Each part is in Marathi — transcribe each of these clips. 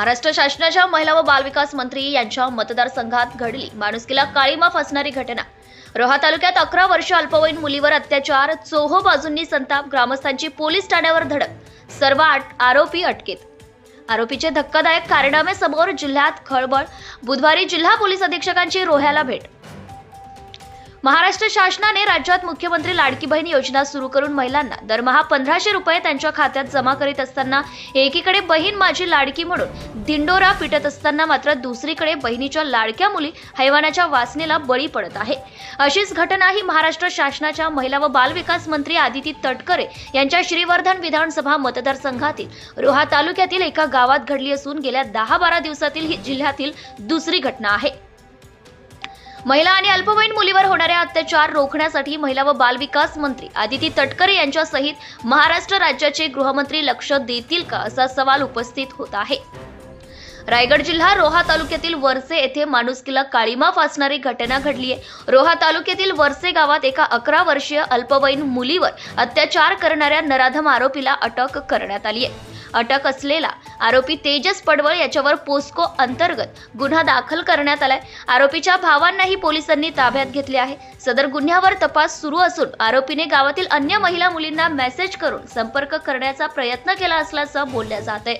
महाराष्ट्र शासनाच्या महिला व बालविकास मंत्री यांच्या मतदारसंघात घडली माणुसकीला काळीमा असणारी घटना. रोहा तालुक्यात अकरा वर्ष अल्पवयीन मुलीवर अत्याचार चोहो बाजूंनी संताप ग्रामस्थांची पोलीस ठाण्यावर धडक सर्व आरोपी अटकेत. आरोपीचे धक्कादायक कारणामे समोर जिल्ह्यात खळबळ बुधवारी जिल्हा पोलीस अधीक्षकांची रोह्याला भेट. महाराष्ट्र शासनाने राज्यात मुख्यमंत्री लाडकी बहीण योजना सुरू करून महिलांना दरमहा पंधराशे रुपये त्यांच्या खात्यात जमा करीत असताना एकीकडे बहीण माझी लाडकी म्हणून दिंडोरा पिटत असताना मात्र दुसरीकडे बहिणीच्या लाडक्या मुली हैवानाच्या वासनेला बळी पडत आहे. अशीच घटना ही महाराष्ट्र शासनाच्या महिला व बालविकास मंत्री आदिती तटकरे यांच्या श्रीवर्धन विधानसभा मतदारसंघातील रोहा तालुक्यातील एका गावात घडली असून गेल्या दहा बारा दिवसातील ही जिल्ह्यातील दुसरी घटना आहे. महिला आणि अल्पवयीन मुलीवर होणाऱ्या अत्याचार रोखण्यासाठी महिला व बालविकास मंत्री आदिती तटकरे यांच्यासहित महाराष्ट्र राज्याचे गृहमंत्री लक्ष देतील का असा सवाल उपस्थित होत आहे. रायगड जिल्हा रोहा तालुक्यातील वरसे येथे माणुसकीला काळीमा फासणारी घटना घडली आहे रोहा तालुक्यातील वरसे गावात एका अकरा वर्षीय अल्पवयीन मुलीवर अत्याचार करणाऱ्या नराधम आरोपीला अटक करण्यात आली आहे अटक असलेला. आरोपी तेजस पडवळ याच्यावर पोस्को अंतर्गत गुन्हा दाखल करण्यात आलाय. आरोपीच्या भावांनाही पोलिसांनी ताब्यात घेतले आहे. सदर गुन्ह्यावर तपास सुरू असून आरोपीने गावातील अन्य महिला मुलींना मेसेज करून संपर्क करण्याचा प्रयत्न केला असल्याचं बोलल्या जात आहे.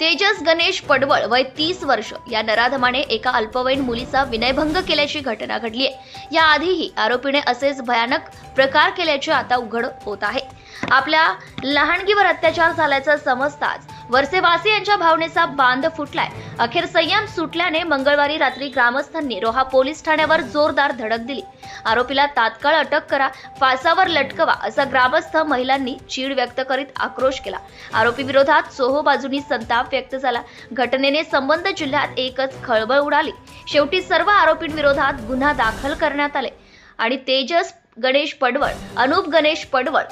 तेजस गणेश पडवळ वय तीस वर्ष. या नराधमाने एका अल्पवयीन मुलीचा विनयभंग केल्याची घटना घडली आहे याआधीही आरोपीने असेच भयानक प्रकार केल्याचे आता उघड होत आहे. आपल्या लहानगीवर अत्याचार झाल्याचं समजताच वरसेवासी यांच्या भावनेचा बांध फुटलाय. अखेर संयम सुटल्याने मंगळवारी रात्री ग्रामस्थांनी रोहा पोलीस ठाण्यावर जोरदार धडक दिली. आरोपीला तात्काळ अटक करा फासावर लटकवा असा ग्रामस्थ महिलांनी चीड व्यक्त करीत आक्रोश केला. आरोपी विरोधात सोहो बाजूनी संताप व्यक्त झाला. घटनेने संबंध जिल्ह्यात एकच खळबळ उडाली. शेवटी सर्व आरोपींविरोधात गुन्हा दाखल करण्यात आले. आणि तेजस गणेश पडवळ अनुप गणेश पडवळ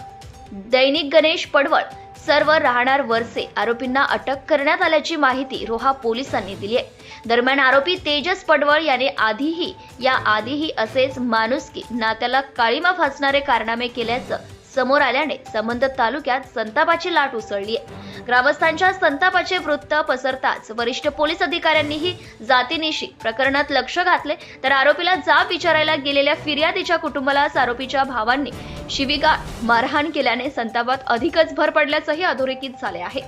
दैनिक गणेश पडवळ सर्व राहणार वरसे आरोपींना अटक करण्यात आल्याची माहिती रोहा पोलिसांनी दिली आहे. दरम्यान आरोपी तेजस पडवळ याने आधीही या आधीही असेच माणुसकी नात्याला काळीमा फासणारे कारनामे केल्याचं समोर आल्याने संबंध तालुक्यात संतापाची लाट उसळली आहे. ग्रामस्थांच्या संतापाचे वृत्त पसरताच वरिष्ठ पोलीस अधिकाऱ्यांनीही जातीनिशी प्रकरणात लक्ष घातले तर आरोपीला जाब विचारायला गेलेल्या फिर्यादीच्या कुटुंबालाच आरोपीच्या भावांनी शिवीगाळ मारहाण केल्याने संतापात अधिकच भर पडल्याचंही अधोरेखित झाले आहे.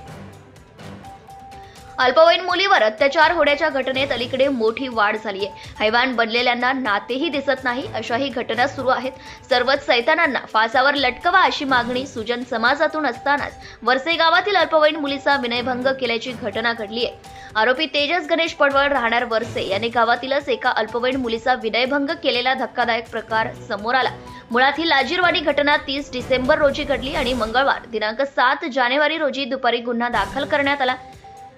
अल्पवयीन मुलीवर अत्याचार होण्याच्या घटनेत अलीकडे मोठी वाढ झाली आहे हैवान बनलेल्यांना नातेही दिसत नाही अशाही घटना सुरू आहेत. सर्वच सैतानांना फासावर लटकवा अशी मागणी सुजन समाजातून असतानाच वरसे गावातील अल्पवयीन मुलीचा विनयभंग केल्याची घटना घडली आहे आरोपी तेजस गणेश पडवळ राहणार वरसे याने गावातीलच एका अल्पवयीन मुलीचा विनयभंग केलेला धक्कादायक प्रकार समोर आला. मुळात ही लाजीरवाणी घटना तीस डिसेंबर रोजी घडली आणि मंगळवार दिनांक सात जानेवारी रोजी दुपारी गुन्हा दाखल करण्यात आला.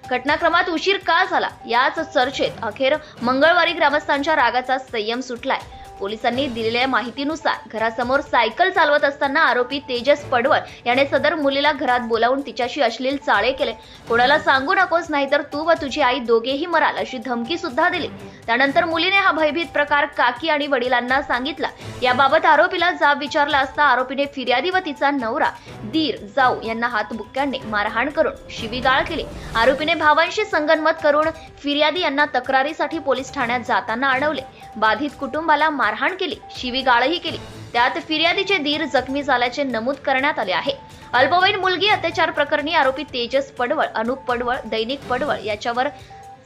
घटनाक्रमात उशीर का झाला? याच चर्चेत अखेर मंगळवारी ग्रामस्थांच्या रागाचा संयम सुटलाय. पोलिसांनी दिलेल्या माहितीनुसार घरासमोर सायकल चालवत असताना आरोपी तेजस पडवळ याने सदर मुलीला घरात बोलावून तिच्याशी अश्लील चाळे केले. कोणाला सांगू नकोस नाहीतर तू व तुझी आई दोघेही मराल अशी धमकी सुद्धा दिली. त्यानंतर मुलीने हा भयभीत प्रकार काकी आणि वडिलांना सांगितला. याबाबत आरोपीला जाब विचारला असता आरोपीने फिर्यादी व तिचा नवरा दीर जाऊ यांना हातबुक्क्याने मारहाण करून शिवीगाळ केली. आरोपीने भावांशी संगनमत करून फिर्यादी यांना तक्रारीसाठी पोलीस ठाण्यात जाताना अडवले. बाधित कुटुंबाला मार मारहाण केली शिवीगाळही केली. त्यात फिर्यादीचे धीर जखमी झाल्याचे नमूद करण्यात आले आहे. अल्पवयीन मुलगी अत्याचार प्रकरणी आरोपी तेजस पडवळ अनुप पडवळ दैनिक पडवळ याच्यावर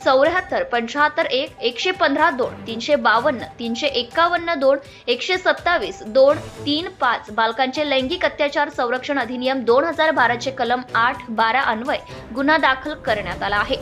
चौऱ्याहत्तर पंच्याहत्तर एक एकशे पंधरा दोन तीनशे बावन्न तीनशे एक्कावन्न दोन एकशे सत्तावीस दोन तीन पाच बालकांचे लैंगिक अत्याचार संरक्षण अधिनियम दोन हजार बाराचे कलम आठ बारा अन्वय गुन्हा दाखल करण्यात आला आहे.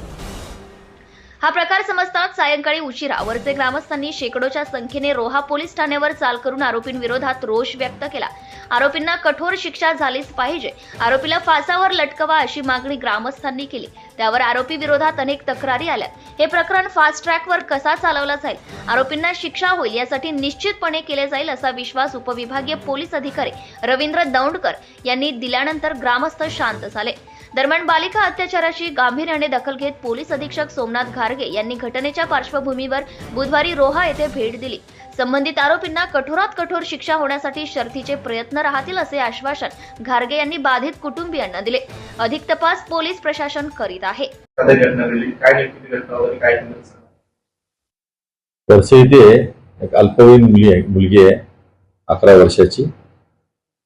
हा प्रकार समजताच सायंकाळी उशिरा वरचे ग्रामस्थांनी शेकडोच्या संख्येने रोहा पोलीस ठाण्यावर चाल करून आरोपींविरोधात रोष व्यक्त केला. आरोपींना कठोर शिक्षा झालीच पाहिजे. आरोपीला फासावर लटकवा अशी मागणी ग्रामस्थांनी केली. त्यावर आरोपी विरोधात अनेक तक्रारी आल्या. हे प्रकरण फास्ट ट्रॅकवर कसा चालवला जाईल? आरोपींना शिक्षा होईल यासाठी निश्चितपणे केले जाईल असा विश्वास उपविभागीय पोलीस अधिकारी रवींद्र दौंडकर यांनी दिल्यानंतर ग्रामस्थ शांत झाले. दरम्यान बालिका अत्याचाराची गांभीर्याने दखल घेत पोलीस अधीक्षक सोमनाथ घारगे यांनी घटनेच्या पार्श्वभूमीवर बुधवारी रोहा येथे भेट दिली. संबंधित आरोपींना कठोरात कठोर शिक्षा होण्यासाठी शर्थीचे प्रयत्न राहतील असे आश्वासन घारगे यांनी बाधित कुटुंबियांना दिले. अधिक तपास पोलीस प्रशासन करीत आहे. एक अल्पवयीन मुली आहे मुलगी आहे अकरा वर्षाची.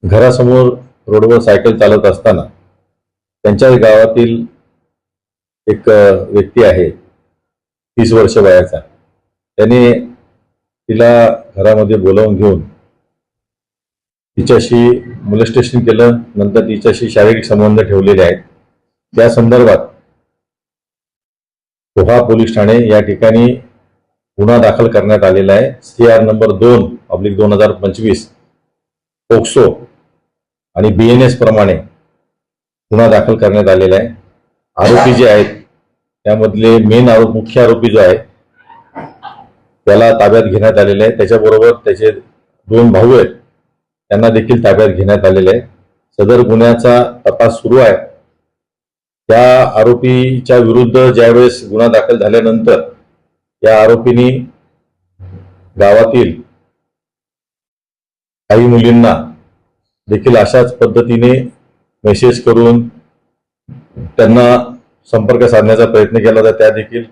घरासमोर रोडवर सायकल चालत असताना त्यांच्या गावातील एक व्यक्ती आहे तीस वर्ष वयाचा. त्याने तिला घरामध्ये बोलावून घेऊन तिच्याशी मुलस्टेशन केलं नंतर तिच्याशी शारीरिक संबंध ठेवलेले आहेत. त्या संदर्भात पोहा पोलीस ठाणे या ठिकाणी गुन्हा दाखल करण्यात आलेला आहे. सी आर नंबर दोन ऑब्लिक दोन हजार पंचवीस पोक्सो आणि बी एन एस प्रमाणे गुन्हा दाखल करण्यात आलेला आहे. आरोपी जे आहेत त्यामधले मेन आरोप मुख्य आरोपी जो आहे त्याला ताब्यात घेण्यात आलेले आहे. त्याच्याबरोबर त्याचे दोन भाऊ आहेत त्यांना देखील ताब्यात घेण्यात आलेले आहे. सदर गुन्ह्याचा तपास सुरू आहे. त्या आरोपीच्या विरुद्ध ज्यावेळेस गुन्हा दाखल झाल्यानंतर या आरोपींनी गावातील काही मुलींना देखील अशाच पद्धतीने मेसेज करून त्यांना संपर्क साधण्याचा प्रयत्न केला होता त्या देखील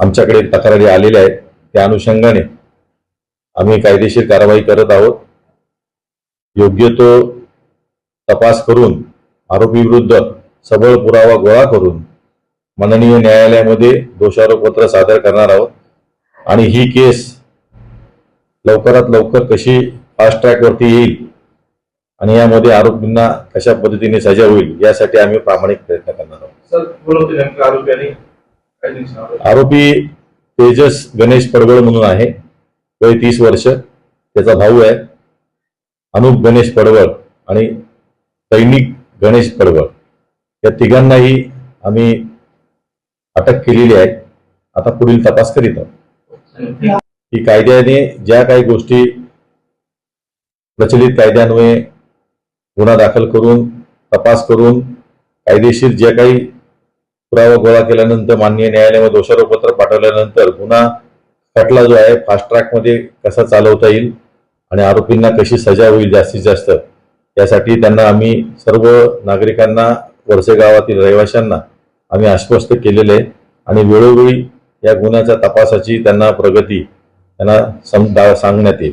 आमच्याकडे तक्रारी आलेल्या आहेत. त्या अनुषंगाने आम्ही कायदेशीर कारवाई करत आहोत. योग्य तो तपास करून आरोपी विरुद्ध सबळ पुरावा गोळा करून माननीय न्यायालयामध्ये दोषारोपपत्र सादर करणार आहोत. आणि ही केस लवकरात लवकर कशी फास्ट ट्रॅकवरती येईल आणि यामध्ये आरोपींना कशा पद्धतीने सजा होईल यासाठी आम्ही प्रामाणिक प्रयत्न करणार आहोत. आरोपी तेजस गणेश पडवळ म्हणून आहे. वय तीस वर्ष. त्याचा भाऊ आहे. अनुप गणेश पडवळ आणि सैनिक गणेश पडवळ या तिघांनाही आम्ही अटक केलेली आहे. आता पुढील तपास करीत आहोत. की कायद्याने ज्या काही गोष्टी प्रचलित कायद्यान्वये गुन्हा दाखल करून तपास करून कायदेशीर जे काही पुरावा गोळा केल्यानंतर माननीय न्यायालयामध्ये दोषारोपत्र पाठवल्यानंतर गुन्हा खटला जो आहे फास्ट ट्रॅकमध्ये कसा चालवता येईल आणि आरोपींना कशी सजा होईल जास्तीत जास्त यासाठी त्यांना आम्ही सर्व नागरिकांना वरसे गावातील रहिवाशांना आम्ही आश्वस्त केलेले आहे. आणि वेळोवेळी या गुन्ह्याच्या तपासाची त्यांना प्रगती त्यांना सम- सांगण्यात येईल.